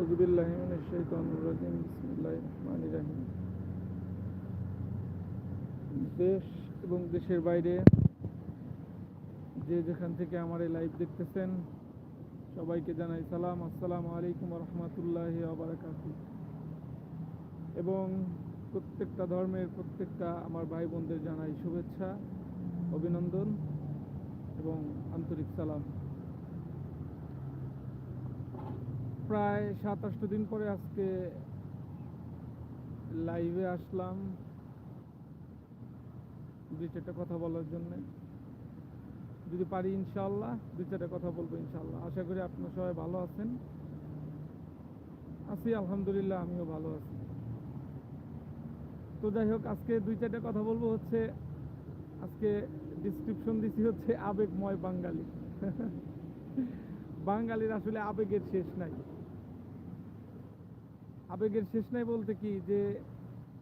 أعوذ بالله من الشيطان الرجيم بسم الله الرحمن الرحيم দেশ এবং দেশের বাইরে যে যেখান থেকে আমার এই লাইভ দেখতেছেন সবাইকে জানাই সালাম আসসালামু আলাইকুম রহমতুল্লাহ আবরাকাতু এবং প্রত্যেকটা ধর্মের প্রত্যেকটা আমার ভাই বোনদের জানাই শুভেচ্ছা অভিনন্দন এবং আন্তরিক সালাম প্রায় সাত আষ্ট দিন পরে আজকে লাইভে আসলাম। দুই চারটা কথা বলার জন্য। যদি পারি ইনশাল্লাহ দুই চারটা কথা বলব ইনশাল্লাহ আশা করি আপনার সবাই ভালো আছেন। আছি, আলহামদুলিল্লাহ, আমিও ভালো আছি। তো যাই হোক, আজকে দুই চারটা কথা বলব হচ্ছে, আজকে ডিসক্রিপশন দিছি হচ্ছে আবেগময় বাঙালি। বাঙালির আসলে আবেগের শেষ নাই। আবেগের শেষ নাই বলতে কি যে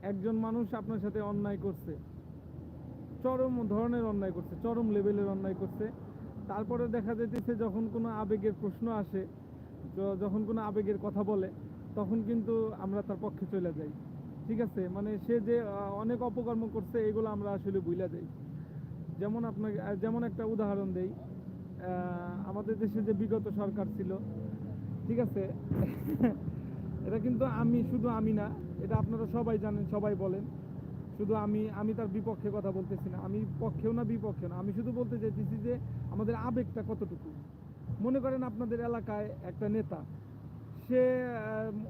একজন মানুষ আপনার সাথে অন্যায় করছে? চরম ধরনের অন্যায় করছে, চরম লেভেলের অন্যায় করছে। তারপরে দেখা যেতেছে যখন কোনো আবেগের প্রশ্ন আসে যখন কোনো আবেগের কথা বলে, তখন কিন্তু আমরা তার পক্ষে চলে যাই। ঠিক আছে? মানে সে যে অনেক অপকর্ম করছে, এগুলো আমরা আসলে ভুলে যাই। যেমন আপনাকে যেমন একটা উদাহরণ দেই আমাদের দেশে যে বিগত সরকার ছিল, ঠিক আছে? এটা কিন্তু আমি, শুধু আমি না, এটা আপনারা সবাই জানেন, সবাই বলেন। শুধু আমি আমি তার বিপক্ষে কথা বলতেছি না। আমি পক্ষেও না, বিপক্ষেও না। আমি শুধু বলতে চাইতেছি যে, আমাদের আবেগটা কতটুকু? মনে করেন আপনাদের এলাকায় একটা নেতা, সে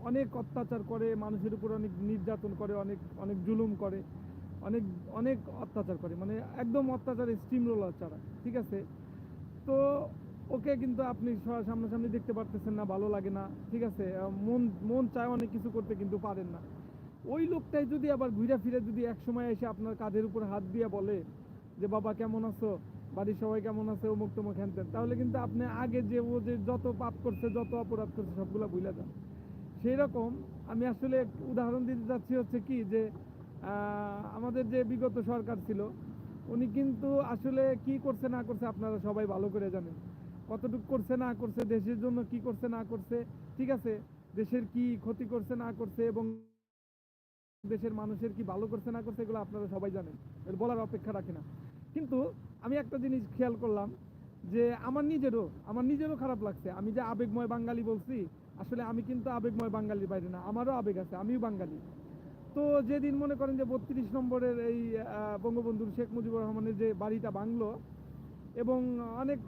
অনেক অত্যাচার করে, মানুষের উপর অনেক নির্যাতন করে, অনেক অনেক জুলুম করে, অনেক অনেক অত্যাচার করে। মানে একদম অত্যাচারের স্টিম রোলার ছাড়া, ঠিক আছে? তো ওকে কিন্তু আপনি সামনাসামনি দেখতে পারতেছেন না, ভালো লাগে না, ঠিক আছে? মন মন চায় অনেক কিছু করতে কিন্তু পারেন না। ওই লোকটাই যদি আবার ঘুরে ফিরে যদি এক সময় এসে আপনার কাঁধের উপর হাত দিয়ে বলে যে, বাবা, কেমন আছো? বাড়ির সবাই কেমন আছে? অমুক তমুক হ্যানতেন তাহলে কিন্তু আপনি আগে যে, ও যে যত পাপ করছে, যত অপরাধ করছে, সবগুলো ভুলে যান। সেই রকম আমি আসলে উদাহরণ দিতে চাচ্ছি হচ্ছে কি যে আমাদের যে বিগত সরকার ছিল, উনি কিন্তু আসলে কি করছে না করছে আপনারা সবাই ভালো করে জানেন। কতটুকু করছে না করছে দেশের জন্য কি করছে না করছে ঠিক আছে? দেশের কি ক্ষতি করছে না করছে এবং দেশের মানুষের কি ভালো করছে না করছে এগুলো আপনারা সবাই জানেন। এর বলার অপেক্ষা রাখে না। কিন্তু আমি একটা জিনিস খেয়াল করলাম যে আমার নিজেরও আমার নিজেরও খারাপ লাগছে। আমি যে আবেগময় বাঙালি বলছি আসলে আমি কিন্তু আবেগময় বাঙালির বাইরে না আমারও আবেগ আছে আমিও বাঙালি। তো যেদিন মনে করেন যে বত্রিশ নম্বরের এই আহ, বঙ্গবন্ধুর শেখ মুজিবুর রহমানের যে বাড়িটা ভাঙলো এবং অনেক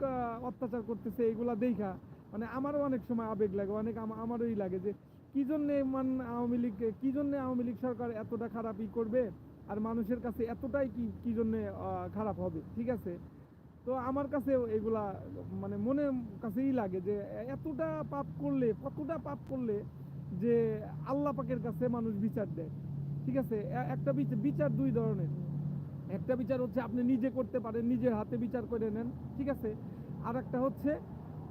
অত্যাচার করতেছে, এগুলা দেখা। মানে আমারও অনেক সময় আবেগ লাগে, অনেক আমা- আমারই লাগে যে কি জন্যে মান আওয়ামী লীগ, কি জন্যে আওয়ামী লীগ সরকার এতটা খারাপই করবে আর মানুষের কাছে এতটাই কি কি জন্যে খারাপ হবে, ঠিক আছে? তো আমার কাছে এগুলা মানে মনের কাছেই লাগে যে এতটা পাপ করলে, কতটা পাপ করলে যে আল্লাহ পাকের কাছে মানুষ বিচার দেয়, ঠিক আছে? একটা বিচার দুই ধরনের। একটা বিচার হচ্ছে আপনি নিজে করতে পারেন, নিজের হাতে বিচার করে নেন, ঠিক আছে? আর একটা হচ্ছে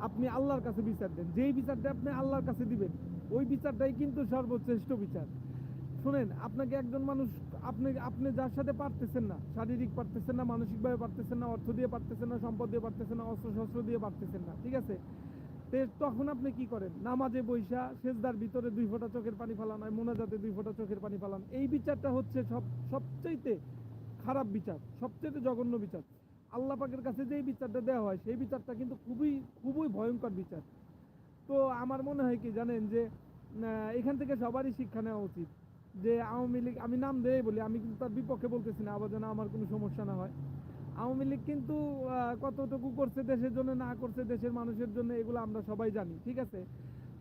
আপনি আল্লাহর কাছে বিচার দেন। যেই বিচারটা আপনি আল্লাহর কাছে দিবেন, ওই বিচারটাই কিন্তু সর্বশ্রেষ্ঠ বিচার। শুনেন, আপনাকে একজন মানুষ, আপনি আপনি যার সাথে পারতেছেন না, শারীরিক পারতেছেন না, মানসিকভাবে পারতেছেন না, অর্থ দিয়ে পারতেছেন না, সম্পদ দিয়ে পারতেছেন না অস্ত্র শস্ত্র দিয়ে পারতেছেন না, ঠিক আছে? তখন আপনি কি করেন? নামাজে বৈশা সেজদার ভিতরে দুই ফোঁটা চোখের পানি ফালান, আর মোনাজাতে দুই ফোঁটা চোখের পানি ফালান। এই বিচারটা হচ্ছে সব, সবচাইতে খারাপ বিচার, সবচেয়ে জঘন্য বিচার। আল্লাহ পাকের কাছে যেই বিচারটা দেওয়া হয়, সেই বিচারটা কিন্তু খুবই খুবই ভয়ঙ্কর বিচার। তো আমার মনে হয় কি জানেন যে এখান থেকে সবারই শিক্ষা নেওয়া উচিত যে, আওয়ামী লীগ, আমি নাম দেই বলি, আমি কিন্তু তার বিপক্ষে বলতেছি না, আবার যেন আমার কোনো সমস্যা না হয়। আওয়ামী লীগ কিন্তু কতটুকু করছে দেশের জন্য, না করছে দেশের মানুষের জন্য, এগুলো আমরা সবাই জানি, ঠিক আছে?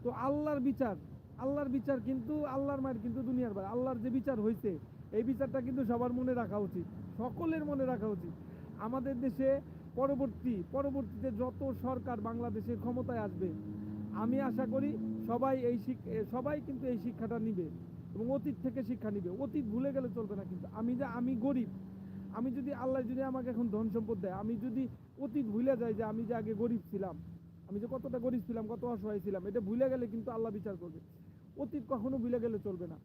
তো আল্লাহর বিচার আল্লাহর বিচার কিন্তু আল্লাহর মায়ের কিন্তু দুনিয়ার বাইরে আল্লাহর যে বিচার হয়েছে এই বিচারটা কিন্তু সবার মনে রাখা উচিত, সকলের মনে রাখা উচিত। আমাদের দেশে পরবর্তী, পরবর্তীতে যত সরকার বাংলাদেশের ক্ষমতায় আসবে, আমি আশা করি সবাই এই সবাই কিন্তু এই শিক্ষাটা নিবে এবং অতীত থেকে শিক্ষা নিবে। অতীত ভুলে গেলে চলবে না কিন্তু। আমি যে, আমি গরিব, আমি যদি আল্লাহ যদি আমাকে এখন ধন সম্পদ দেয়, আমি যদি অতীত ভুলে যাই যে আমি যে আগে গরিব ছিলাম, আমি যে কতটা গরিব ছিলাম, কত অসহায় ছিলাম, এটা ভুলে গেলে কিন্তু আল্লাহ বিচার করবে। অতীত কখনো ভুলে গেলে চলবে না।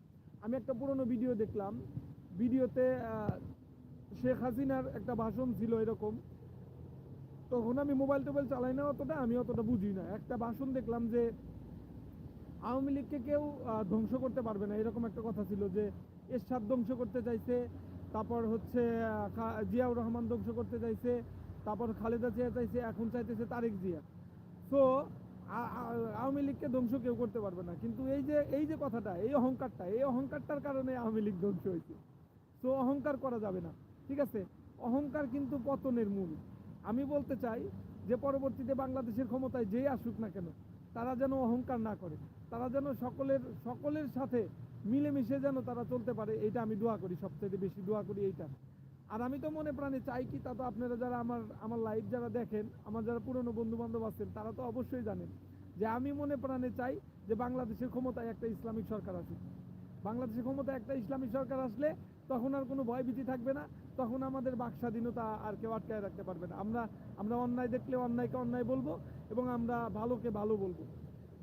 আমি একটা পুরনো ভিডিও দেখলাম। ভিডিওতে শেখ হাসিনার একটা ভাষণ ছিল এরকম। তখন আমি মোবাইল টোবাইল চালাই না অতটা, আমি অতটা বুঝি না। একটা ভাষণ দেখলাম যে, আওয়ামী লীগকে কেউ ধ্বংস করতে পারবে না। এরকম একটা কথা ছিল যে, এরশাদ ধ্বংস করতে চাইছে, তারপর হচ্ছে জিয়াউর রহমান ধ্বংস করতে চাইছে, তারপর খালেদা জিয়া চাইছে, এখন চাইতেছে তারেক জিয়া। তো আওয়ামী লীগকে ধ্বংস কেউ করতে পারবে না। কিন্তু এই যে এই যে কথাটা, এই অহংকারটা, এই অহংকারটার কারণে আওয়ামী লীগ ধ্বংস হয়েছে। তো অহংকার করা যাবে না। ঠিক আছে? অহংকার কিন্তু পতনের মূল। আমি বলতে চাই যে, পরবর্তীতে বাংলাদেশের ক্ষমতায় যেই আসুক না কেন, তারা যেন অহংকার না করে। তারা যেন সকলের সকলের সাথে মিলেমিশে যেন তারা চলতে পারে এটা আমি দোয়া করি সবচেয়ে বেশি দোয়া করি এইটা। আর আমি তো মনে প্রাণে চাই কি, তা তো আপনারা যারা আমার আমার লাইভ যারা দেখেন, আমার যারা পুরনো বন্ধু বান্ধব আছেন, তারা তো অবশ্যই জানেন যে আমি মনে প্রাণে চাই যে বাংলাদেশের ক্ষমতায় একটা ইসলামিক সরকার আসুক। বাংলাদেশের ক্ষমতায় একটা ইসলামিক সরকার আসলে তখন আর কোনো ভয়ভীতি থাকবে না, তখন আমাদের বাক স্বাধীনতা আর কেউ আটকায় রাখতে পারবে না। আমরা আমরা অন্যায় দেখলে অন্যায়কে অন্যায় বলব এবং আমরা ভালোকে ভালো বলব।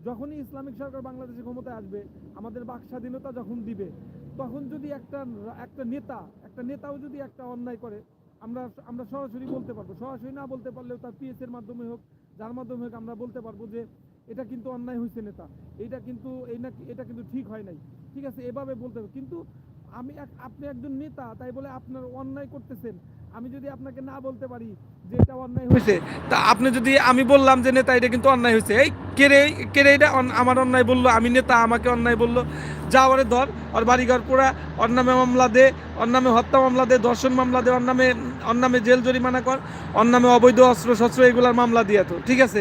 যখনই ইসলামিক সরকার বাংলাদেশে ক্ষমতায় আসবে, আমাদের বাক স্বাধীনতা যখন দিবে, তখন যদি একটা একটা নেতা, একটা নেতাও যদি একটা অন্যায় করে, আমরা আমরা সরাসরি বলতে পারব। সরাসরি না বলতে পারলেও তার পিএস এর মাধ্যমে হোক, যার মাধ্যমে হোক আমরা বলতে পারব যে, এটা কিন্তু অন্যায় হয়েছে নেতা। এটা কিন্তু, এই না এটা কিন্তু ঠিক হয় নাই। ঠিক আছে, এভাবে বলতে হবে। কিন্তু আমি এক- আপনি একজন নেতা, তাই বলে আপনার অন্যায় করতেছেন। আমি যদি আপনাকে না বলতে পারি যে এটা অন্যায় হয়েছে, তা আপনি যদি আমি বললাম যে নেতা, এটা কিন্তু অন্যায় হয়েছে। এই কেড়ে কেড়ে এটা আমার অন্যায় বলল, আমি নেতা, আমাকে অন্যায় বলল। যা ওরে ধর, ওর বাড়িঘর পোড়া, ওর নামে মামলা দে, ওর নামে হত্যা মামলা দে, ধর্ষণ মামলা দে, ওর নামে ওর নামে জেল জরিমানা কর, ওর নামে অবৈধ অস্ত্র শস্ত্র এগুলার মামলা দিয়ে তো, ঠিক আছে?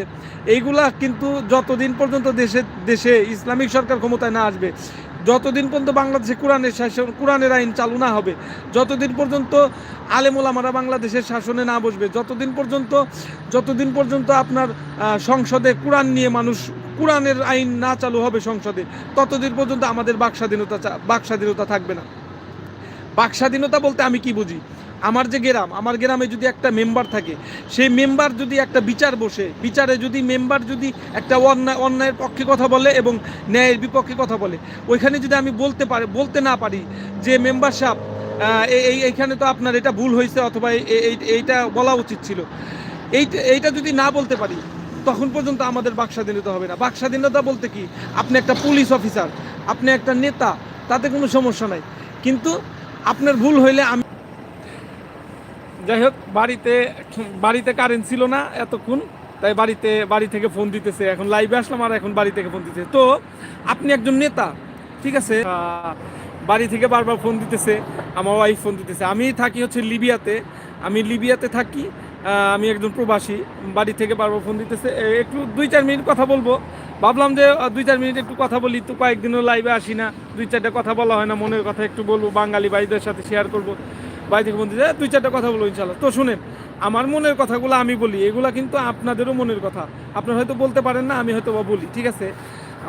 এইগুলা কিন্তু যতদিন পর্যন্ত দেশে দেশে ইসলামিক সরকার ক্ষমতায় না আসবে যতদিন পর্যন্ত বাংলাদেশে কোরআনের শাসন, কোরআনের আইন চালু না হবে, যতদিন পর্যন্ত আলেমোলামারা বাংলাদেশের শাসনে না বসবে, যতদিন পর্যন্ত যতদিন পর্যন্ত আপনার সংসদে কোরআন নিয়ে মানুষ, কোরআনের আইন না চালু হবে সংসদে, ততদিন পর্যন্ত আমাদের বাক স্বাধীনতা বাক স্বাধীনতা থাকবে না। বাক স্বাধীনতা বলতে আমি কি বুঝি? আমার যে গ্রাম, আমার গ্রামে যদি একটা মেম্বার থাকে, সেই মেম্বার যদি একটা বিচার বসে, বিচারে যদি মেম্বার যদি একটা অন্যায়, অন্যায়ের পক্ষে কথা বলে এবং ন্যায়ের বিপক্ষে কথা বলে, ওইখানে যদি আমি বলতে পারি, বলতে না পারি যে মেম্বার সাহেব এই এই- এইখানে তো আপনার এটা ভুল হয়েছে অথবা এই- এই- এইটা বলা উচিত ছিল। এইটা এইটা যদি না বলতে পারি, তখন পর্যন্ত আমাদের বাক স্বাধীনতা হবে না। বাক স্বাধীনতা বলতে কি, আপনি একটা পুলিশ অফিসার, আপনি একটা নেতা, তাতে কোনো সমস্যা নাই। কিন্তু আপনার ভুল হইলে আমি যাই হোক বাড়িতে বাড়িতে কারেন্ট ছিল না এতক্ষণ, তাই বাড়িতে, বাড়ি থেকে ফোন দিতেছে। এখন লাইভে আসলাম আর এখন বাড়ি থেকে ফোন দিতেছে। তো, আপনি একজন নেতা, ঠিক আছে? বাড়ি থেকে বারবার ফোন দিতেছে, আমার ওয়াইফ ফোন দিতেছে। আমি থাকি হচ্ছে লিবিয়াতে। আমি লিবিয়াতে থাকি আমি একজন প্রবাসী। বাড়ি থেকে বারবার ফোন দিতেছে। একটু দুই, চার মিনিট কথা বলব। ভাবলাম যে দুই, চার মিনিট একটু কথা বলি। তো কয়েকদিনও লাইভে আসি না। দুই, চারটা কথা বলা হয় না। মনের কথা একটু বলব। বাঙালি ভাইদের সাথে শেয়ার করব। বাড়ি থেকে বন্ধু দুই চারটা কথা বলব ইনশাল্লাহ তো শুনেন, আমার মনের কথাগুলো আমি বলি, এগুলা কিন্তু আপনাদেরও মনের কথা। আপনারা হয়তো বলতে পারেন না, আমি হয়তো বা বলি, ঠিক আছে?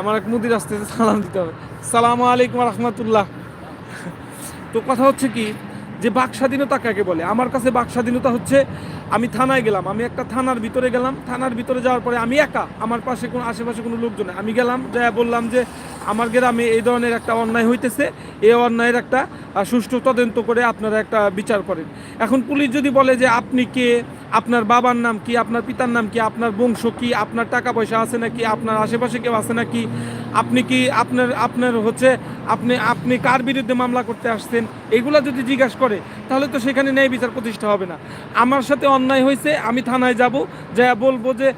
আমার এক মুদির আসতে সালাম দিতে হবে। সালাম আলাইকুম রহমতুল্লাহ। তো কথা হচ্ছে কি, যে বাক স্বাধীনতা কাকে বলে? আমার কাছে বাক স্বাধীনতা হচ্ছে আমি থানায় গেলাম, আমি একটা থানার ভিতরে গেলাম, থানার ভিতরে যাওয়ার পরে আমি একা, আমার পাশে কোনো, আশেপাশে কোনো লোকজন। আমি গেলাম যা বললাম যে আমার গ্রামে এই ধরনের একটা অন্যায় হইতেছে, এই অন্যায়ের একটা সুষ্ঠু তদন্ত করে আপনারা একটা বিচার করেন এখন পুলিশ যদি বলে যে আপনি কে, আপনার বাবার নাম কি, আপনার পিতার নাম কি, আপনার বংশ কি, আপনার টাকা পয়সা আছে নাকি, আপনার আশেপাশে কেউ আছে নাকি আপনি কি আপনার আপনার হচ্ছে আপনি আপনি কার বিরুদ্ধে মামলা করতে আসছেন? এগুলা যদি জিজ্ঞাসা করে, তাহলে তো সেখানে ন্যায় বিচার প্রতিষ্ঠা হবে না। আমার সাথে অন্যায় হয়েছে, আমি থানায় যাব, যা বলব যে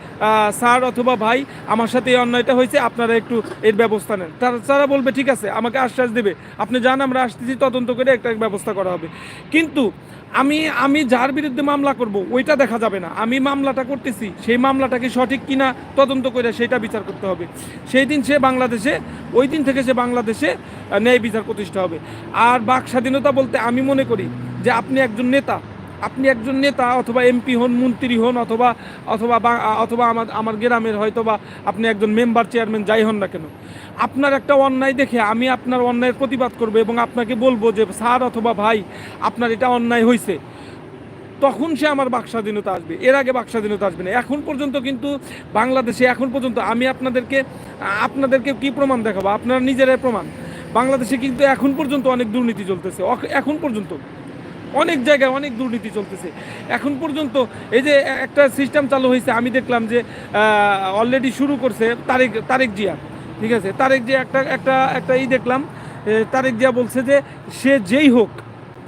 স্যার অথবা ভাই, আমার সাথে এই অন্যায়টা হয়েছে, আপনারা একটু এর ব্যবস্থা নেন। তারা বলবে, ঠিক আছে, আমাকে আশ্বাস দেবে। আপনি জান আমরা আসতেছি, তদন্ত করে একটা ব্যবস্থা করা হবে। কিন্তু আমি আমি যার বিরুদ্ধে মামলা করব, ওইটা দেখা যাবে না। আমি মামলাটা করতেছি, সেই মামলাটাকে সঠিক কিনা তদন্ত করে সেটা বিচার করতে হবে। সেই দিন সে বাংলাদেশে, ওই দিন থেকে সে বাংলাদেশে ন্যায় বিচার প্রতিষ্ঠা হবে। আর বাক স্বাধীনতা বলতে আমি মনে করি যে আপনি একজন নেতা আপনি একজন নেতা অথবা এমপি হন, মন্ত্রী হন, অথবা অথবা অথবা আমার আমার গ্রামের হয়তো বা আপনি একজন মেম্বার, চেয়ারম্যান, যাই হন না কেন। আপনার একটা অন্যায় দেখে আমি আপনার অন্যায়ের প্রতিবাদ করব এবং আপনাকে বলব যে, স্যার অথবা ভাই, আপনার এটা অন্যায় হয়েছে তখন সে আমার বাক স্বাধীনতা আসবে। এর আগে বাক স্বাধীনতা আসবে না। এখন পর্যন্ত কিন্তু বাংলাদেশে, এখন পর্যন্ত আমি আপনাদেরকে আপনাদেরকে কি প্রমাণ দেখাবো? আপনারা নিজেরাই প্রমাণ। বাংলাদেশে কিন্তু এখন পর্যন্ত অনেক দুর্নীতি চলতেছে। এখন পর্যন্ত। অনেক জায়গায় অনেক দুর্নীতি চলতেছে। এখন পর্যন্ত এই যে একটা সিস্টেম চালু হয়েছে, আমি দেখলাম যে অলরেডি শুরু করছে তারেক তারেক জিয়া, ঠিক আছে? তারেক জিয়া একটা একটা একটা ই দেখলাম তারেক জিয়া বলছে যে, সে যেই হোক,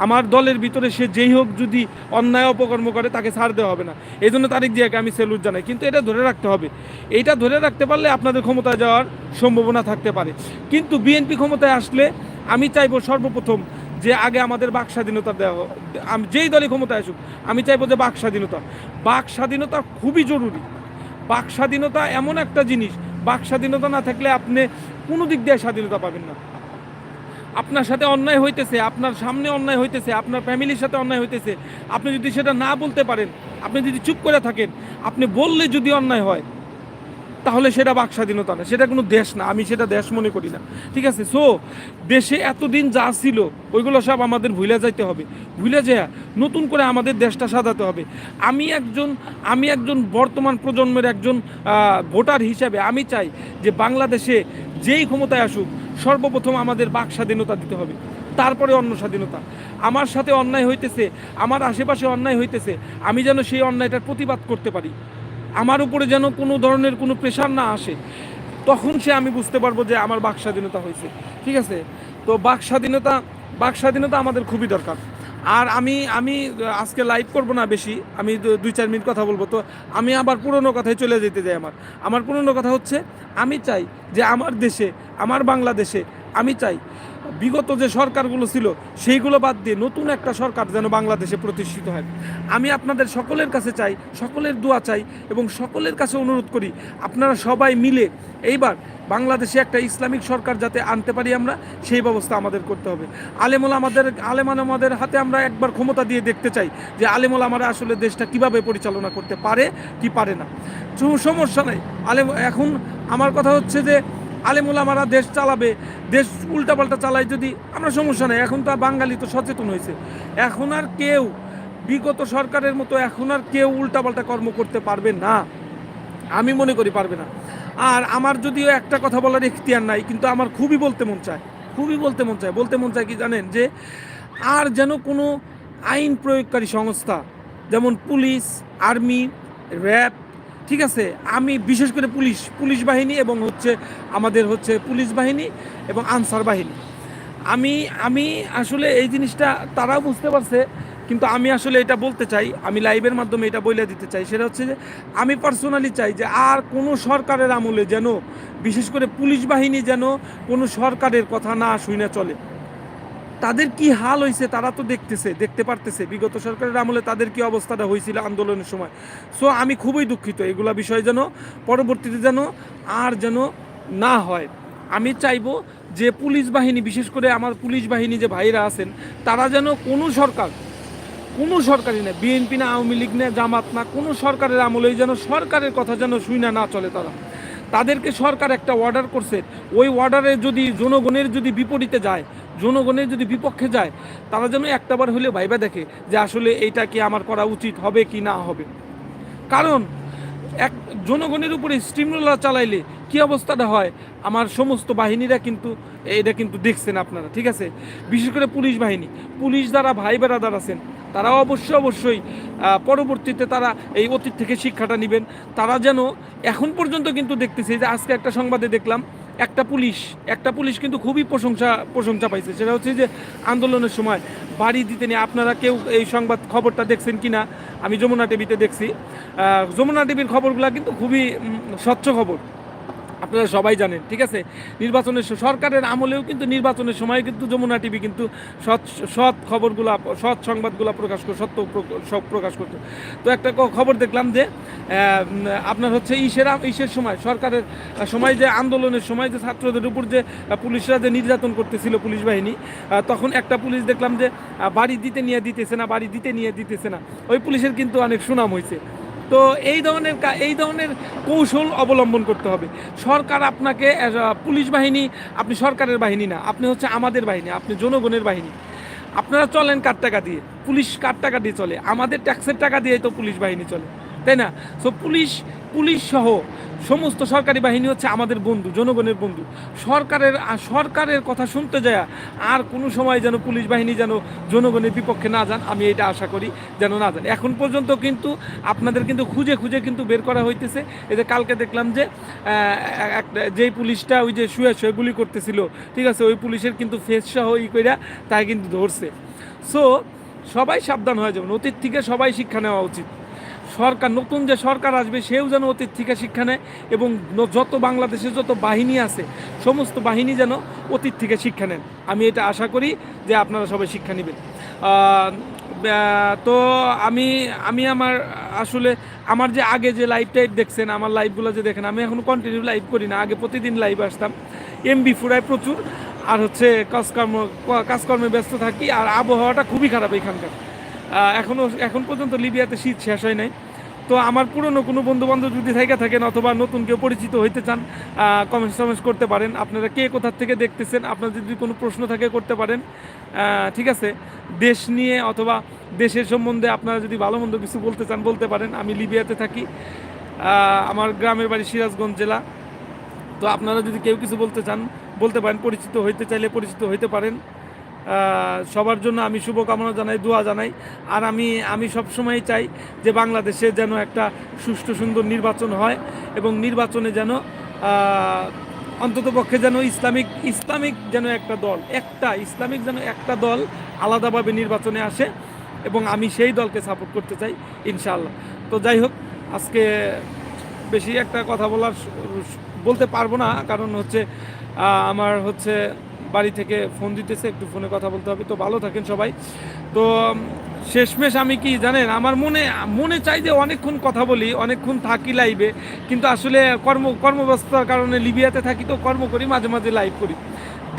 আমার দলের ভিতরে সে যেই হোক যদি অন্যায় অপকর্ম করে, তাকে ছাড় দেওয়া হবে না। এই জন্য তারেক জিয়াকে আমি সেলুট জানাই। কিন্তু এটা ধরে রাখতে হবে। এইটা ধরে রাখতে পারলে আপনাদের ক্ষমতায় যাওয়ার সম্ভাবনা থাকতে পারে। কিন্তু বিএনপি ক্ষমতায় আসলে আমি চাইব সর্বপ্রথম যে আগে আমাদের বাক স্বাধীনতা দেওয়া। আমি যেই দলই ক্ষমতায় আসুক, আমি চাইব যে বাক স্বাধীনতা। বাক স্বাধীনতা খুবই জরুরি। বাক স্বাধীনতা এমন একটা জিনিস, বাক স্বাধীনতা না থাকলে আপনি কোনো দিক দিয়ে স্বাধীনতা পাবেন না। আপনার সাথে অন্যায় হইতেছে, আপনার সামনে অন্যায় হইতেছে, আপনার ফ্যামিলির সাথে অন্যায় হইতেছে। আপনি যদি সেটা না বলতে পারেন, আপনি যদি চুপ করে থাকেন, আপনি বললে যদি অন্যায় হয় তাহলে সেটা বাক স্বাধীনতা না, সেটা কোনো দেশ না, আমি সেটা দেশ মনে করি না। ঠিক আছে? সো দেশে এতদিন যা ছিল, ওইগুলো সব আমাদের ভুলে যাইতে হবে। ভুলে যায় নতুন করে আমাদের দেশটা সাজাতে হবে। আমি একজন আমি একজন বর্তমান প্রজন্মের একজন ভোটার হিসাবে আমি চাই যে বাংলাদেশে যেই ক্ষমতায় আসুক, সর্বপ্রথম আমাদের বাক স্বাধীনতা দিতে হবে। তারপরে অন্য স্বাধীনতা। আমার সাথে অন্যায় হইতেছে, আমার আশেপাশে অন্যায় হইতেছে, আমি যেন সেই অন্যায়টার প্রতিবাদ করতে পারি। আমার উপরে যেন কোনো ধরনের কোনো প্রেশার না আসে, তখন সে আমি বুঝতে পারব যে আমার বাক স্বাধীনতা হয়েছে। ঠিক আছে? তো বাক স্বাধীনতা বাক স্বাধীনতা আমাদের খুবই দরকার। আর আমি আমি আজকে লাইভ করব না বেশি, আমি দুই, চার মিনিট কথা বলব। তো আমি আবার পুরনো কথায় চলে যেতে যাই আমার। আমার পুরনো কথা হচ্ছে, আমি চাই যে আমার দেশে, আমার বাংলাদেশে আমি চাই বিগত যে সরকারগুলো ছিল, সেইগুলো বাদ দিয়ে নতুন একটা সরকার যেন বাংলাদেশে প্রতিষ্ঠিত হয়। আমি আপনাদের সকলের কাছে চাই, সকলের দোয়া চাই এবং সকলের কাছে অনুরোধ করি, আপনারা সবাই মিলে এইবার বাংলাদেশে একটা ইসলামিক সরকার যাতে আনতে পারি আমরা, সেই ব্যবস্থা আমাদের করতে হবে। আলেমুল আমাদের, আলেমান আমাদের হাতে আমরা একবার ক্ষমতা দিয়ে দেখতে চাই যে আলেমুল আমরা আসলে দেশটা কীভাবে পরিচালনা করতে পারে, কি পারে না। সমস্যা নাই। আলেম, এখন আমার কথা হচ্ছে যে আলেমুল আমারা দেশ চালাবে, দেশ উল্টাপাল্টা চালায় যদি, আমরা সমস্যা নেই, এখন তো বাঙালি তো সচেতন হয়েছে। এখন আর কেউ, বিগত সরকারের মতো এখন আর কেউ উল্টাপাল্টা কর্ম করতে পারবে না। আমি মনে করি পারবে না। আর আমার যদিও একটা কথা বলার এখতিয়ার নাই, কিন্তু আমার খুবই বলতে মন চায়, খুবই বলতে মন চায়। বলতে মন চায় কি জানেন যে, আর যেন কোনো আইন প্রয়োগকারী সংস্থা, যেমন পুলিশ, আর্মি, র্যাব ঠিক আছে? আমি বিশেষ করে পুলিশ পুলিশ বাহিনী এবং হচ্ছে আমাদের হচ্ছে পুলিশ বাহিনী এবং আনসার বাহিনী। আমি আমি আসলে এই জিনিসটা তারাও বুঝতে পারছে, কিন্তু আমি আসলে এটা বলতে চাই, আমি লাইভের মাধ্যমে এটা বলে দিতে চাই। সেটা হচ্ছে যে, আমি পার্সোনালি চাই যে আর কোনো সরকারের আমলে যেন, বিশেষ করে পুলিশ বাহিনী যেন কোনো সরকারের কথা না শুনে চলে। তাদের কি হাল হয়েছে তারা তো দেখতেছে, দেখতে পারতেছে। বিগত সরকারের আমলে তাদের কি অবস্থাটা হয়েছিল আন্দোলনের সময়? সো আমি খুবই দুঃখিত এগুলা বিষয় যেন পরবর্তীতে যেন আর যেন না হয়। আমি চাইব যে পুলিশ বাহিনী, বিশেষ করে আমার পুলিশ বাহিনী যে ভাইরা আছেন, তারা যেন কোনো সরকার, কোনো সরকারই না, বিএনপি না, আওয়ামী লীগ না, জামাত না, কোনো সরকারের আমলেই যেন সরকারের কথা যেন শুনে না চলে তারা। তাদেরকে সরকার একটা অর্ডার করছে। ওই অর্ডারে যদি জনগণের যদি বিপরীতে যায় জনগণের যদি বিপক্ষে যায়, তারা যেন একটাবার হলে ভাইবা দেখে যে আসলে এইটা কি আমার করা উচিত হবে কি না হবে। কারণ এক জনগণের উপরে স্টিমুলার চালাইলে কি অবস্থাটা হয়? আমার সমস্ত বাহিনীরা কিন্তু এটা কিন্তু দেখছেন আপনারা, ঠিক আছে? বিশেষ করে পুলিশ বাহিনী, পুলিশ যারা ভাই বেড়াদার আছেন, তারা অবশ্যই অবশ্যই পরবর্তীতে তারা এই অতীত থেকে শিক্ষাটা নেবেন। তারা যেন এখন পর্যন্ত কিন্তু দেখতেছে যে আজকে একটা সংবাদে দেখলাম একটা পুলিশ একটা পুলিশ কিন্তু খুবই প্রশংসা প্রশংসা পাইছে। সেটা হচ্ছে যে আন্দোলনের সময় বাড়ি দিতে নিয়ে আপনারা কেউ এই সংবাদ খবরটা দেখছেন কি না আমি যমুনা টিভিতে দেখছি। যমুনা টিভির খবরগুলো কিন্তু খুবই স্বচ্ছ খবর। আপনারা সবাই জানেন, ঠিক আছে? নির্বাচনের সরকারের আমলেও কিন্তু নির্বাচনের সময় কিন্তু যমুনা টিভি কিন্তু সৎ সৎ খবরগুলো, সৎ সংবাদগুলো প্রকাশ করে, সত্য সব প্রকাশ করতো। তো একটা খবর দেখলাম যে আপনার হচ্ছে ইসের ইসের সময়, সরকারের সময় যে আন্দোলনের সময় যে ছাত্রদের উপর যে পুলিশরা যে নির্যাতন করতেছিল পুলিশ বাহিনী তখন একটা পুলিশ দেখলাম যে বাড়ি দিতে নিয়ে দিতেছে না, বাড়ি দিতে নিয়ে দিতেছে না। ওই পুলিশের কিন্তু অনেক সুনাম হয়েছে তো এই ধরনের এই ধরনের কৌশল অবলম্বন করতে হবে। সরকার আপনাকে পুলিশ বাহিনী, আপনি সরকারের বাহিনী না, আপনি হচ্ছে আমাদের বাহিনী, আপনি জনগণের বাহিনী। আপনারা চলেন কার টাকা দিয়ে, পুলিশ কার টাকা দিয়ে চলে, আমাদের ট্যাক্সের টাকা দিয়েই তো পুলিশ বাহিনী চলে। তাই না? সো পুলিশ পুলিশ সহ সমস্ত সরকারি বাহিনী হচ্ছে আমাদের বন্ধু, জনগণের বন্ধু। সরকারের সরকারের কথা শুনতে যায় আর কোনো সময় যেন পুলিশ বাহিনী যেন জনগণের বিপক্ষে না যান, আমি এটা আশা করি যেন না যান। এখন পর্যন্ত কিন্তু আপনাদের কিন্তু খুঁজে খুঁজে কিন্তু বের করা হইতেছে। এই যে কালকে দেখলাম যে একটা যেই পুলিশটা ওই যে শুয়ে শুয়ে গুলি করতেছিল, ঠিক আছে, ওই পুলিশের কিন্তু ফেস সহ ই কইরা তাই কিন্তু ধরছে। সো সবাই সাবধান হয়ে যাবেন, অতীত থেকে সবাই শিক্ষা নেওয়া উচিত। সরকার, নতুন যে সরকার আসবে, সেও যেন অতীত থেকে শিক্ষা নেয় এবং যত বাংলাদেশে যত বাহিনী আছে, সমস্ত বাহিনী যেন অতীত থেকে শিক্ষা নেন। আমি এটা আশা করি যে আপনারা সবাই শিক্ষা নেবেন। তো আমি আমি আমার আসলে, আমার যে আগে যে লাইভ টাইপ দেখছেন, আমার লাইভগুলো যে দেখেন, আমি এখন কন্টিনিউ লাইভ করি না। আগে প্রতিদিন লাইভ আসতাম। এমবি ফুরায় প্রচুর। আর হচ্ছে কাজকর্ম, কাজকর্মে ব্যস্ত থাকি। আর আবহাওয়াটা খুবই খারাপ এখানকার। এখনও এখন পর্যন্ত লিবিয়াতে শীত শেষ হয় নাই। তো আমার পুরনো কোনো বন্ধু বান্ধব যদি থেকে থাকেন অথবা নতুন কেউ পরিচিত হইতে চান কমেন্টস টমেন্টস করতে পারেন। আপনারা কে কোথার থেকে দেখতেছেন? আপনার যদি কোনো প্রশ্ন থাকে করতে পারেন। ঠিক আছে? দেশ নিয়ে অথবা দেশের সম্বন্ধে আপনারা যদি ভালো মন্দ কিছু বলতে চান, বলতে পারেন। আমি লিবিয়াতে থাকি। আমার গ্রামের বাড়ি সিরাজগঞ্জ জেলা। তো আপনারা যদি কেউ কিছু বলতে চান, বলতে পারেন। পরিচিত হইতে চাইলে পরিচিত হইতে পারেন। সবার জন্য আমি শুভকামনা জানাই, দোয়া জানাই। আর আমি আমি সবসময় চাই যে বাংলাদেশে যেন একটা সুষ্ঠু, সুন্দর নির্বাচন হয় এবং নির্বাচনে যেন অন্তত পক্ষে যেন ইসলামিক ইসলামিক যেন একটা দল, একটা, ইসলামিক যেন একটা দল আলাদাভাবে নির্বাচনে আসে এবং আমি সেই দলকে সাপোর্ট করতে চাই, ইনশাআল্লাহ। তো যাই হোক, আজকে বেশি একটা কথা বলার বলতে পারব না, কারণ হচ্ছে আমার হচ্ছে বাড়ি থেকে ফোন দিতেছে, একটু ফোনে কথা বলতে হবে। তো ভালো থাকেন সবাই। তো শেষমেশ আমি কি জানেন, আমার মনে মনে চাই যে অনেকক্ষণ কথা বলি, অনেকক্ষণ থাকি লাইভে কিন্তু আসলে কর্ম, কর্মব্যস্ততার কারণে লিবিয়াতে থাকি, তো কর্ম করি, মাঝে মাঝে লাইভ করি।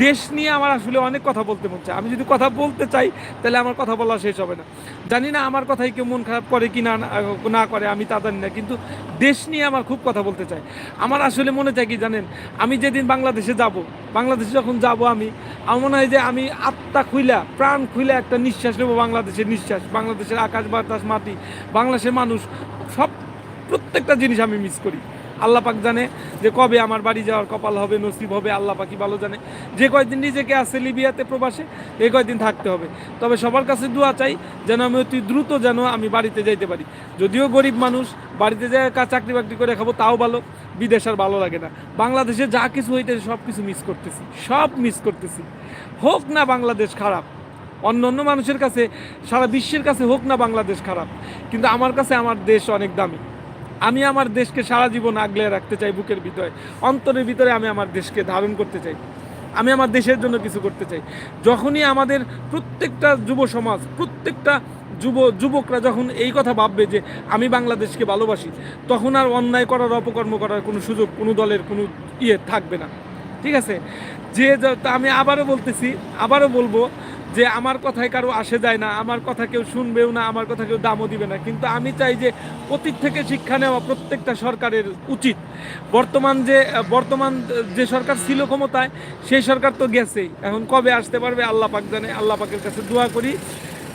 দেশ নিয়ে আমার আসলে অনেক কথা বলতে মন আমি যদি কথা বলতে চাই, তাহলে আমার কথা বলা শেষ হবে না। জানি না আমার কথাই কেউ মন খারাপ করে কি না না করে, আমি তা জানি না। কিন্তু দেশ নিয়ে আমার খুব কথা বলতে চাই আমার আসলে মনে চায় কি জানেন, আমি যেদিন বাংলাদেশে যাব, বাংলাদেশে যখন যাব আমি, আমার মনে হয় যে আমি আত্মা খুইলা, প্রাণ খুইলা একটা নিঃশ্বাস নেব বাংলাদেশের নিঃশ্বাস। বাংলাদেশের আকাশ, বাতাস, মাটি, বাংলাদেশের মানুষ, সব প্রত্যেকটা জিনিস আমি মিস করি। আল্লাহ পাক জানে যে কবে আমার বাড়ি যাওয়ার কপাল হবে, নসিব হবে, আল্লাহ পাকি ভালো জানে। যে কয়দিন নিজেকে আছে লিবিয়াতে প্রবাসে, এই কয়দিন থাকতে হবে। তবে সবার কাছে দোয়া চাই যেন আমি অতি দ্রুত যেন আমি বাড়িতে যাইতে পারি। যদিও গরিব মানুষ, বাড়িতে যায় চাকরি বাকরি করে খাব, তাও ভালো, বিদেশ আর ভালো লাগে না। বাংলাদেশে যা কিছু হইতেছে সব কিছু মিস করতেছি, সব মিস করতেছি। হোক না বাংলাদেশ খারাপ, অন্য অন্য মানুষের কাছে, সারা বিশ্বের কাছে হোক না বাংলাদেশ খারাপ, কিন্তু আমার কাছে আমার দেশ অনেক দামি। আমি আমার দেশকে সারা জীবন আগলে রাখতে চাই বুকের ভিতরে, অন্তরের ভিতরে আমি আমার দেশকে ধারণ করতে চাই। আমি আমার দেশের জন্য কিছু করতে চাই। যখনই আমাদের প্রত্যেকটা যুব সমাজ, প্রত্যেকটা যুব, যুবকরা যখন এই কথা ভাববে যে আমি বাংলাদেশকে ভালোবাসি, তখন আর অন্যায় করার, অপকর্ম করার কোনো সুযোগ কোনো দলের কোনো ইয়ে থাকবে না। ঠিক আছে? যে আমি আবারও বলতেছি, আবারও বলব যে আমার কথায় কারও আসে যায় না, আমার কথা কেউ শুনবেও না, আমার কথা কেউ দামও দিবে না। কিন্তু আমি চাই যে অতীত থেকে শিক্ষা নেওয়া প্রত্যেকটা সরকারের উচিত। বর্তমান যে বর্তমান যে সরকার ছিল ক্ষমতায়, সেই সরকার তো গেছেই। এখন কবে আসতে পারবে আল্লাহ পাক জানে। আল্লাহ পাকের কাছে দোয়া করি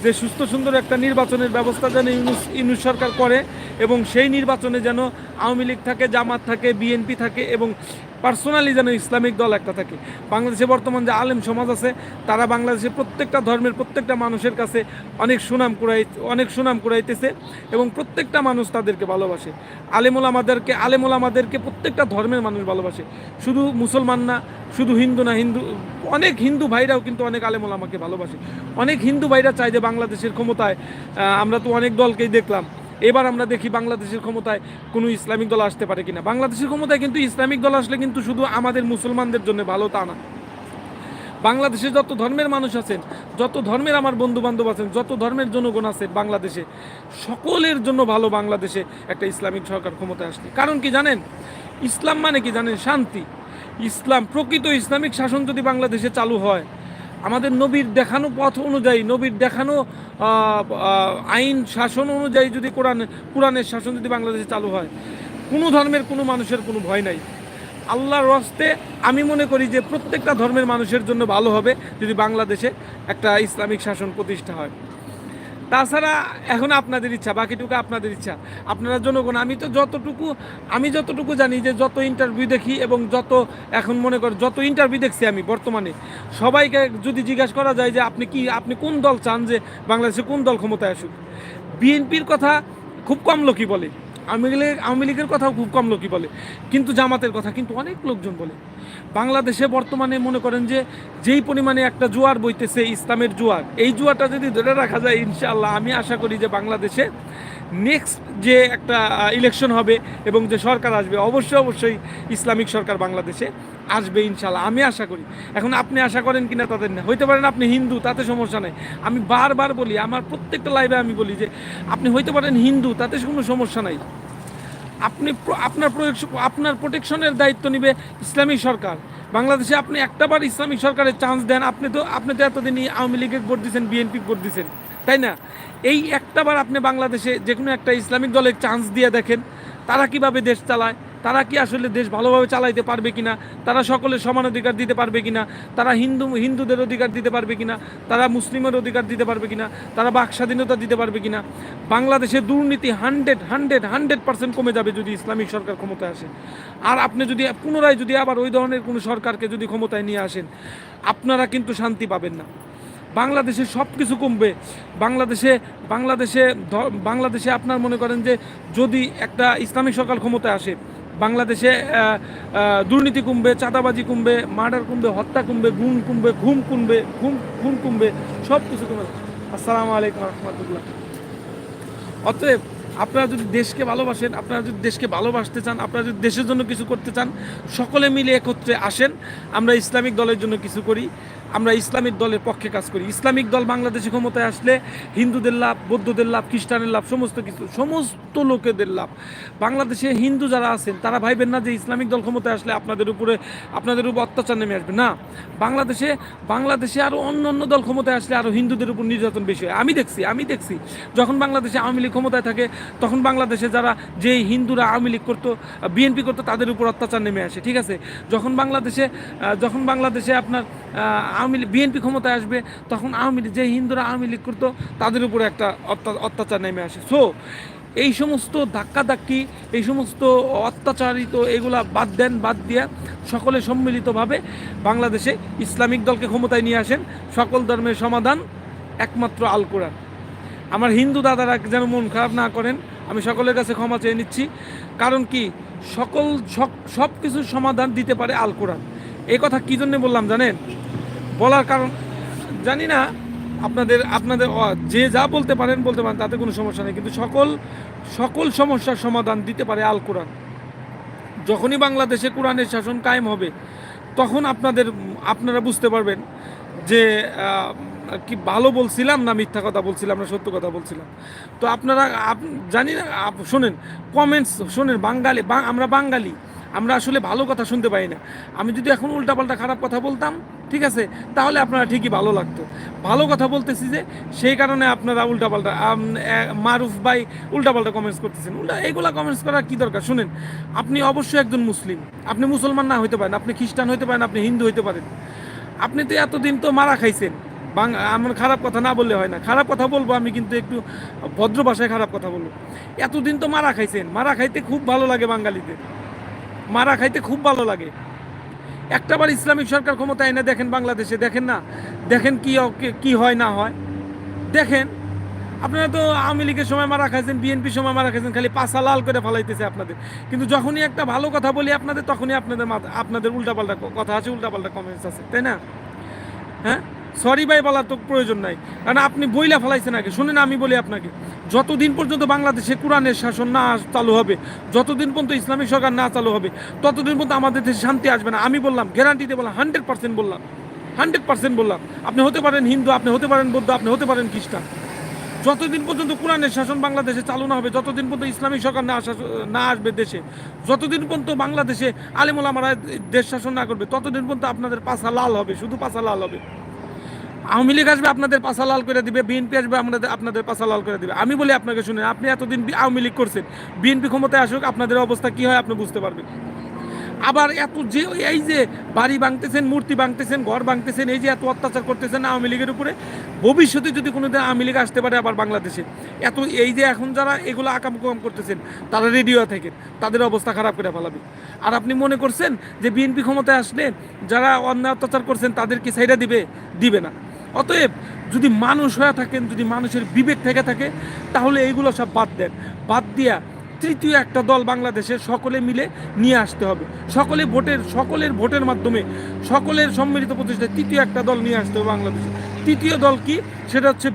যে সুস্থ সুন্দর একটা নির্বাচনের ব্যবস্থা যেন ইউনুস ইউনুস সরকার করে এবং সেই নির্বাচনে যেন আওয়ামী লীগ থাকে, জামাত থাকে, বিএনপি থাকে এবং পার্সোনালি যেন ইসলামিক দল একটা থাকে। বাংলাদেশে বর্তমান যে আলেম সমাজ আছে, তারা বাংলাদেশে প্রত্যেকটা ধর্মের প্রত্যেকটা মানুষের কাছে অনেক সুনাম কুড়াই অনেক সুনাম কুড়াইতেছে এবং প্রত্যেকটা মানুষ তাদেরকে ভালোবাসে। আলেমুল আমাদেরকে আলেমুল আমাদেরকে প্রত্যেকটা ধর্মের মানুষ ভালোবাসে। শুধু মুসলমান না, শুধু হিন্দু না, হিন্দু অনেক হিন্দু ভাইরাও কিন্তু অনেক আলেমুল আমাকে ভালোবাসে। অনেক হিন্দু ভাইরা চায় যে বাংলাদেশের ক্ষমতায় আমরা তো অনেক দলকেই দেখলাম। এবার আমরা দেখি বাংলাদেশের ক্ষমতায় কোনো ইসলামিক দল আসতে পারে কিনা। বাংলাদেশের ক্ষমতায় কিন্তু ইসলামিক দল আসলে কিন্তু শুধু আমাদের মুসলমানদের জন্য ভালো তা না। বাংলাদেশে যত ধর্মের মানুষ আছেন, যত ধর্মের আমার বন্ধু বান্ধব আছেন, যত ধর্মের জনগণ আছে বাংলাদেশে, সকলের জন্য ভালো বাংলাদেশে একটা ইসলামিক সরকার ক্ষমতায় আসলে কারণ কি জানেন? ইসলাম মানে কি জানেন? শান্তি। ইসলাম, প্রকৃত ইসলামিক শাসন যদি বাংলাদেশে চালু হয় আমাদের নবীর দেখানো পথ অনুযায়ী, নবীর দেখানো আইন, শাসন অনুযায়ী যদি কোরআন, কোরআনের শাসন যদি বাংলাদেশে চালু হয়, কোনো ধর্মের কোনো মানুষের কোনো ভয় নাই। আল্লাহর রস্তে আমি মনে করি যে প্রত্যেকটা ধর্মের মানুষের জন্য ভালো হবে যদি বাংলাদেশে একটা ইসলামিক শাসন প্রতিষ্ঠা হয়। তাছাড়া এখন আপনাদের ইচ্ছা, বাকিটুকু আপনাদের ইচ্ছা। আপনারা জনগণ, আমি তো যতটুকু, আমি যতটুকু জানি যে যত ইন্টারভিউ দেখি এবং যত এখন মনে কর, যত ইন্টারভিউ দেখছি আমি বর্তমানে, সবাইকে যদি জিজ্ঞাসা করা যায় যে আপনি কি, আপনি কোন দল চান যে বাংলাদেশে কোন দল ক্ষমতায় আসুক? বিএনপির কথা খুব কম লোকই বলে। আওয়ামী লীগ আওয়ামী লীগের কথাও খুব কম লোকই বলে, কিন্তু জামাতের কথা, কিন্তু অনেক লোকজন বলে। বাংলাদেশে বর্তমানে মনে করেন যে যেই পরিমাণে একটা জোয়ার বইতেছে, ইসলামের জোয়ার, এই জোয়ারটা যদি ধরে রাখা যায়, ইনশাআল্লাহ, আমি আশা করি যে বাংলাদেশে নেক্সট যে একটা ইলেকশন হবে এবং যে সরকার আসবে, অবশ্যই অবশ্যই ইসলামিক সরকার বাংলাদেশে আসবে ইনশাল্লাহ আমি আশা করি। এখন আপনি আশা করেন কিনা তাদের না, হইতে পারেন আপনি হিন্দু, তাতে সমস্যা নাই। আমি বারবার বলি, আমার প্রত্যেকটা লাইভে আমি বলি যে, আপনি হইতে পারেন হিন্দু, তাতে কোনো সমস্যা নাই। আপনি আপনার আপনার প্রোটেকশনের দায়িত্ব নিবে ইসলামী সরকার। বাংলাদেশে আপনি একটাবার ইসলামিক সরকারের চান্স দেন, আপনি তো আপনি তো এতদিনই আওয়ামী লীগের ভোট দিয়েছেন বিএনপি ভোট দিয়েছেন তাই না? এই একটাবার আপনি বাংলাদেশে যে কোনো একটা ইসলামিক দলের চান্স দিয়ে দেখেন, তারা কীভাবে দেশ চালায়। তারা কি আসলে দেশ ভালোভাবে চালাইতে পারবে কিনা? তারা সকলের সমান অধিকার দিতে পারবে কিনা? তারা হিন্দু, হিন্দুদের অধিকার দিতে পারবে কিনা? তারা মুসলিমের অধিকার দিতে পারবে কিনা? তারা বাক স্বাধীনতা দিতে পারবে কিনা? বাংলাদেশে দুর্নীতি হান্ড্রেড হান্ড্রেড হান্ড্রেড পার্সেন্ট কমে যাবে যদি ইসলামিক সরকার ক্ষমতায় আসে। আর আপনি যদি, পুনরায় যদি আবার ওই ধরনের কোনো সরকারকে যদি ক্ষমতায় নিয়ে আসেন, আপনারা কিন্তু শান্তি পাবেন না। বাংলাদেশে সব কিছু কমবে। বাংলাদেশে বাংলাদেশে বাংলাদেশে আপনার মনে করেন যে যদি একটা ইসলামিক সরকার ক্ষমতায় আসে বাংলাদেশে দুর্নীতি কমবে চাঁদাবাজি কমবে মার্ডার কমবে হত্যা কমবে গুম কমবে ঘুম কমবে ঘুম, খুন কমবে সব কিছু কমবে আসসালামু আলাইকুম রহমতুল্লাহ। অতএব আপনারা যদি দেশকে ভালোবাসেন, আপনারা যদি দেশকে ভালোবাসতে চান, আপনারা যদি দেশের জন্য কিছু করতে চান, সকলে মিলে একত্রে আসেন। আমরা ইসলামিক দলের জন্য কিছু করি। আমরা ইসলামিক দলের পক্ষে কাজ করি। ইসলামিক দল বাংলাদেশে ক্ষমতায় আসলে হিন্দুদের লাভ, বৌদ্ধদের লাভ, খ্রিস্টানের লাভ, সমস্ত কিছু, সমস্ত লোকেদের লাভ। বাংলাদেশে হিন্দু যারা আছেন, তারা ভাইবেন না যে ইসলামিক দল ক্ষমতায় আসলে আপনাদের উপরে, আপনাদের উপর অত্যাচার নেমে আসবে। না, বাংলাদেশে বাংলাদেশে আরও অন্য অন্য দল ক্ষমতায় আসলে আরও হিন্দুদের উপর নির্যাতন বেশি হয়। আমি দেখছি আমি দেখছি, যখন বাংলাদেশে আওয়ামী লীগ ক্ষমতায় থাকে, তখন বাংলাদেশে যারা যে হিন্দুরা আওয়ামী লীগ করতো, বিএনপি করতো, তাদের উপর অত্যাচার নেমে আসে, ঠিক আছে? যখন বাংলাদেশে যখন বাংলাদেশে আপনার আওয়ামী লীগ বিএনপি ক্ষমতায় আসবে, তখন আওয়ামী লীগ যে হিন্দুরা আওয়ামী লীগ করতো, তাদের উপরে একটা অত্যাচার নেমে আসে। সো এই সমস্ত ধাক্কাধাক্কি, এই সমস্ত অত্যাচারিত এগুলা বাদ দেন, বাদ দিয়া সকলে সম্মিলিতভাবে বাংলাদেশে ইসলামিক দলকে ক্ষমতায় নিয়ে আসেন। সকল ধর্মের সমাধান একমাত্র আল কোরআন। আমার হিন্দু দাদারা যেন মন খারাপ না করেন, আমি সকলের কাছে ক্ষমা চেয়ে নিচ্ছি। কারণ কি? সকল সব কিছুর সমাধান দিতে পারে আল কোরআন। এই কথা কী জন্যে বললাম জানেন? বলার কারণ জানি না। আপনাদের আপনাদের যে যা বলতে পারেন বলতে পারেন, তাতে কোনো সমস্যা নেই। কিন্তু সকল সকল সমস্যার সমাধান দিতে পারে আল কোরআন। যখনই বাংলাদেশে কোরআনের শাসন কায়েম হবে, তখন আপনাদের, আপনারা বুঝতে পারবেন যে কি ভালো বলছিলাম না মিথ্যা কথা বলছিলাম না সত্য কথা বলছিলাম। তো আপনারা, আপ- জানি না শোনেন কমেন্টস শোনেন, বাঙালি আমরা বাঙালি, আমরা আসলে ভালো কথা শুনতে পাই না। আমি যদি এখন উল্টাপাল্টা খারাপ কথা বলতাম ঠিক আছে? তাহলে আপনারা ঠিকই ভালো লাগতো। ভালো কথা বলতেছি যে, সেই কারণে আপনারা উল্টাপাল্টা মারুফ ভাই উল্টাপাল্টা কমেন্টস করতেছেন। উল্টা, এইগুলা কমেন্টস করার কি দরকার? শুনেন, আপনি অবশ্যই একজন মুসলিম। আপনি মুসলমান না হইতে পারেন, আপনি খ্রিস্টান হইতে পারেন, আপনি হিন্দু হইতে পারেন। আপনি তো এতদিন তো মারা খাইছেন। বাংলা আমার খারাপ কথা না বললে হয় না। খারাপ কথা বলব আমি, কিন্তু একটু ভদ্র ভাষায় খারাপ কথা বলব। এতদিন তো মারা খাইছেন। মারা খাইতে খুব ভালো লাগে বাঙালিদের। মারা খাইতে খুব ভালো লাগে। একটাবার ইসলামিক সরকার ক্ষমতা এনে দেখেন বাংলাদেশে, দেখেন না? দেখেন কি কি হয়, না হয়? দেখেন, আপনারা তো আওয়ামী লীগের সময় মারা খাইছেন বিএনপির সময় মারা খাইছেন, খালি পাশা লাল করে ফালাইতেছে আপনাদের। কিন্তু যখনই একটা ভালো কথা বলি আপনাদের, তখনই আপনাদের আপনাদের উল্টাপাল্টা কথা আছে, উল্টাপাল্টা কমেন্টস আছে, তাই না? হ্যাঁ? সরি ভাই, বলার তো প্রয়োজন নাই। কারণ আপনি বইলা ফেলাইছেন আগে। শুনেন, আমি বলি আপনাকে, যতদিন পর্যন্ত বাংলাদেশে কোরআনের শাসন না চালু হবে, যতদিন পর্যন্ত ইসলামিক সরকার না চালু হবে, ততদিন পর্যন্ত আমাদের দেশে শান্তি আসবে না। আমি বললাম গ্যারান্টিতে বললাম হান্ড্রেড পার্সেন্ট বললাম। হান্ড্রেড পার্সেন্ট বললাম। আপনি হতে পারেন হিন্দু, আপনি হতে পারেন বৌদ্ধ, আপনি হতে পারেন খ্রিস্টান। যতদিন পর্যন্ত কোরআনের শাসন বাংলাদেশে চালু না হবে, যতদিন পর্যন্ত ইসলামিক সরকার না না আসবে দেশে, যতদিন পর্যন্ত বাংলাদেশে আলিমুল আমারা দেশ শাসন না করবে, ততদিন পর্যন্ত আপনাদের পাশা লাল হবে, শুধু পাশা লাল হবে। আওয়ামী লীগ আসবে, আপনাদের পাশা লাল করে দিবে বিএনপি আসবে, আপনাদের আপনাদের পাশা লাল করে দিবে। আমি বলি আপনাকে শুনেন, আপনি এতদিন আওয়ামী লীগ করছেন বিএনপি ক্ষমতায় আসুক, আপনাদের অবস্থা কি হয় আপনি বুঝতে পারবেন। আবার এত যে এই যে বাড়ি ভাঙতেছেন, মূর্তি ভাঙতেছেন, ঘর ভাঙতেছেন, এই যে এত অত্যাচার করতেছেন আওয়ামী লীগের উপরে, ভবিষ্যতে যদি কোনো দিন আওয়ামী লীগ আসতে পারে আবার বাংলাদেশে, এত এই যে এখন যারা এগুলো আকাম কুকাম করতেছেন, তারা রেডিও থেকে তাদের অবস্থা খারাপ করে ফেলাবে। আর আপনি মনে করছেন যে বিএনপি ক্ষমতায় আসলে যারা অন্যায় অত্যাচার করছেন তাদেরকে সাইডা দিবে? দিবে না। অতএব যদি মানুষ হয়ে থাকেন, যদি মানুষের বিবেক থেকে থাকে, তাহলে এইগুলো সব বাদ দেন। বাদ দিয়া তৃতীয় একটা দল বাংলাদেশের সকলে মিলে নিয়ে আসতে হবে। সকলে ভোটের, সকলের ভোটের মাধ্যমে সকলের সম্মিলিত প্রচেষ্টায় তৃতীয় একটা দল নিয়ে আসতে হবে বাংলাদেশে। তৃতীয় দল কি? সেটা হচ্ছে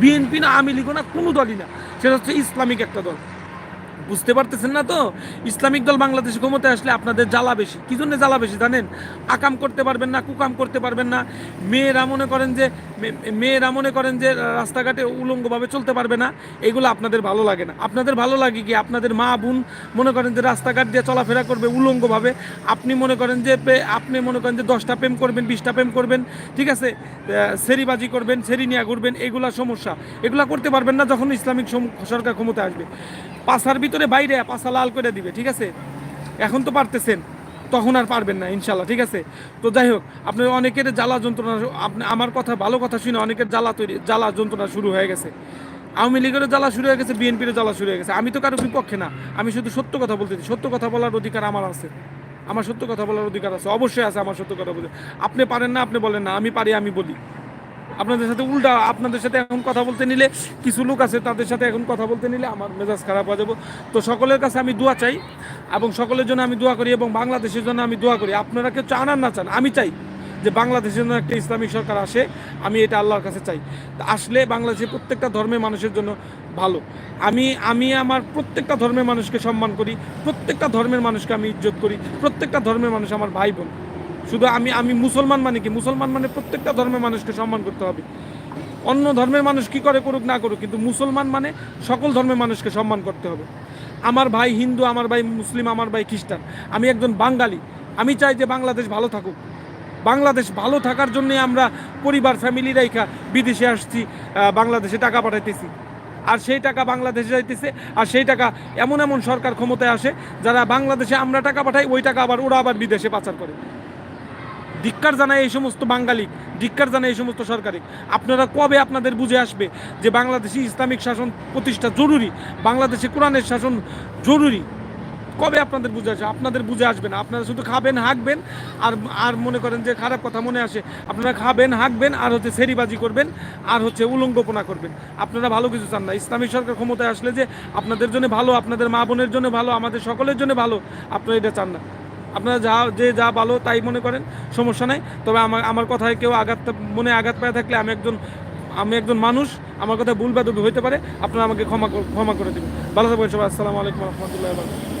বিএনপি না, আওয়ামী লীগও না, কোনো দলই না। সেটা হচ্ছে ইসলামিক একটা দল। বুঝতে পারতেছেন না তো? ইসলামিক দল বাংলাদেশে ক্ষমতায় আসলে আপনাদের জ্বালা বেশি। কি জন্য জ্বালা বেশি জানেন? আকাম করতে পারবেন না, কুকাম করতে পারবেন না। মেয়েরা মনে করেন যে মেয়েরা মনে করেন যে, রাস্তাঘাটে উলঙ্গভাবে চলতে পারবে না। এগুলো আপনাদের ভালো লাগে না। আপনাদের ভালো লাগে কি? আপনাদের মা বোন মনে করেন যে, রাস্তাঘাট দিয়ে চলাফেরা করবে উলঙ্গভাবে। আপনি মনে করেন যে আপনি মনে করেন যে, দশটা প্রেম করবেন, বিশটা প্রেম করবেন, ঠিক আছে? সেরিবাজি করবেন সেরি নিয়ে ঘুরবেন, এগুলা সমস্যা। এগুলা করতে পারবেন না যখন ইসলামিক সরকার ক্ষমতায় আসবে। পাশার ভিতরে বাইরে পাশা লাল করে দিবে, ঠিক আছে? এখন তো পারতেছেন, তখন আর পারবেন না, ইনশাল্লাহ, ঠিক আছে? তো যাই হোক, আপনার অনেকের জ্বালা যন্ত্রণা আপনি আমার কথা, ভালো কথা শুনে অনেকের জ্বালা তৈরি জ্বালা যন্ত্রণা শুরু হয়ে গেছে। আওয়ামী লীগেরও জ্বালা শুরু হয়ে গেছে, বিএনপিরও জ্বালা শুরু হয়ে গেছে। আমি তো কারও বিপক্ষে না, আমি শুধু সত্য কথা বলতেছি সত্য কথা বলার অধিকার আমার আছে। আমার সত্য কথা বলার অধিকার আছে, অবশ্যই আছে আমার সত্য কথা বলতে আপনি পারেন না, আপনি বলেন না, আমি পারি, আমি বলি। আপনাদের সাথে উল্টা আপনাদের সাথে এখন কথা বলতে নিলে কিছু লোক আছে তাদের সাথে এখন কথা বলতে নিলে আমার মেজাজ খারাপ হয়ে যাব। তো সকলের কাছে আমি দোয়া চাই এবং সকলের জন্য আমি দোয়া করি এবং বাংলাদেশের জন্য আমি দোয়া করি। আপনারা কেউ চান আর না চান, আমি চাই যে বাংলাদেশের জন্য একটা ইসলামিক সরকার আসে, আমি এটা আল্লাহর কাছে চাই। আসলে বাংলাদেশের প্রত্যেকটা ধর্মের মানুষের জন্য ভালো। আমি আমি আমার প্রত্যেকটা ধর্মের মানুষকে সম্মান করি, প্রত্যেকটা ধর্মের মানুষকে আমি ইজ্জত করি, প্রত্যেকটা ধর্মের মানুষ আমার ভাই বোন। শুধু আমি আমি মুসলমান মানে কি? মুসলমান মানে প্রত্যেকটা ধর্মের মানুষকে সম্মান করতে হবে। অন্য ধর্মের মানুষ কি করে করুক, না করুক, কিন্তু মুসলমান মানে সকল ধর্মের মানুষকে সম্মান করতে হবে। আমার ভাই হিন্দু, আমার ভাই মুসলিম, আমার ভাই খ্রিস্টান, আমি একজন বাঙালি। আমি চাই যে বাংলাদেশ ভালো থাকুক। বাংলাদেশ ভালো থাকার জন্যে আমরা পরিবার ফ্যামিলি রেখা বিদেশে আসছি বাংলাদেশে টাকা পাঠাইতেছি। আর সেই টাকা বাংলাদেশে যাইতেছে, আর সেই টাকা এমন এমন সরকার ক্ষমতায় আসে, যারা বাংলাদেশে আমরা টাকা পাঠাই, ওই টাকা আবার ওরা আবার বিদেশে পাচার করে। ধিক্কার জানায় এই সমস্ত বাঙালি ধিক্কার জানায় এই সমস্ত সরকারি আপনারা কবে আপনাদের বুঝে আসবে যে বাংলাদেশি ইসলামিক শাসন প্রতিষ্ঠা জরুরি, বাংলাদেশে কোরআনের শাসন জরুরি? কবে আপনাদের বুঝে আসে? আপনাদের বুঝে আসবে না। আপনারা শুধু খাবেন, হাঁকবেন আর আর মনে করেন যে খারাপ কথা মনে আসে। আপনারা খাবেন, হাঁকবেন আর হচ্ছে সেরিবাজি করবেন আর হচ্ছে উলঙ্গপনা করবেন। আপনারা ভালো কিছু চান না। ইসলামিক সরকার ক্ষমতায় আসলে যে আপনাদের জন্য ভালো, আপনাদের মা বোনের জন্য ভালো, আমাদের সকলের জন্য ভালো, আপনারা এটা চান না। আপনারা যা, যে যা ভালো তাই মনে করেন, সমস্যা নাই। তবে আমার আমার কথায় কেউ আঘাত, মনে আঘাত পায় থাকলে আমি একজন আমি একজন মানুষ, আমার কথা ভুল বা হইতে পারে, আপনারা আমাকে ক্ষমা ক্ষমা করে দেবেন। ভালো থাকবেন সবাই, আসসালামু আলাইকুম রহমতুল্লাহ